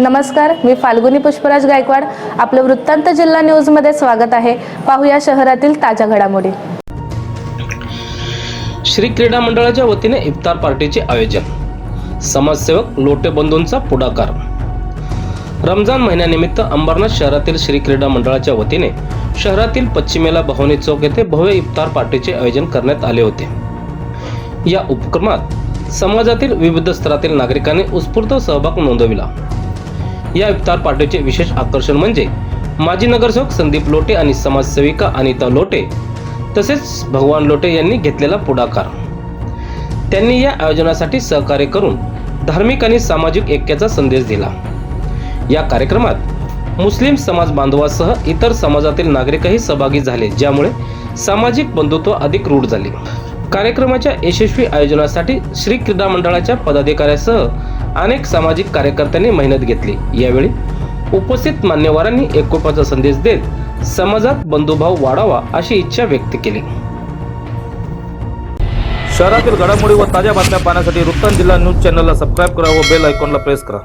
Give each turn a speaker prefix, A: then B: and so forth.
A: नमस्कार मी फाल्गुनी पुष्पराज गायकवाड. आपलं वृत्तांत जिल्हा न्यूजमध्ये स्वागत आहे. पाहूया शहरातील ताज्या घडामोडी.
B: श्री क्रीडा मंडळाच्या वतीने इफ्तार पार्टीचे आयोजन. समाजसेवक लोटे बंधूंचा पुढाकार. रमजान महिन्यानिमित्त अंबरनाथ शहरातील श्री क्रीडा मंडळाच्या वतीने शहरातील पश्चिमेला भवानी चौक येथे भव्य इफ्तार पार्टीचे आयोजन करण्यात आले होते. या उपक्रमात समाजातील विविध स्तरातील नागरिकांनी उत्स्फूर्त सहभाग नोंदविला. या इफ्तार पार्टीचे विशेष आकर्षण म्हणजे माजी नगरसेवक संदीप लोटे आणि समाजसेविका अनिता लोटे तसेच भगवान लोटे यांनी घेतलेला पुढाकार. त्यांनी या आयोजनासाठी सहकार्य करून धार्मिक आणि सामाजिक ऐक्याचा संदेश दिला. या कार्यक्रमात मुस्लिम समाज बांधवासह इतर समाजातील नागरिकही सहभागी झाले ज्यामुळे सामाजिक बंधुत्व अधिक रूढ झाले. कार्यक्रमाच्या यशस्वी आयोजनासाठी श्री क्रीडा मंडळाच्या पदाधिकाऱ्यासह अनेक सामाजिक कार्यकर्त्यांनी मेहनत घेतली. यावेळी उपस्थित मान्यवरांनी एकोपाचा संदेश देत समाजात बंधुभाव वाढावा अशी इच्छा व्यक्त केली.
C: शहरातील घडामोडी व ताज्या बातम्या पाहण्यासाठी वृत्तांत जिल्हा न्यूज चॅनलला सबस्क्राईब करा व बेल आयकॉनला प्रेस करा.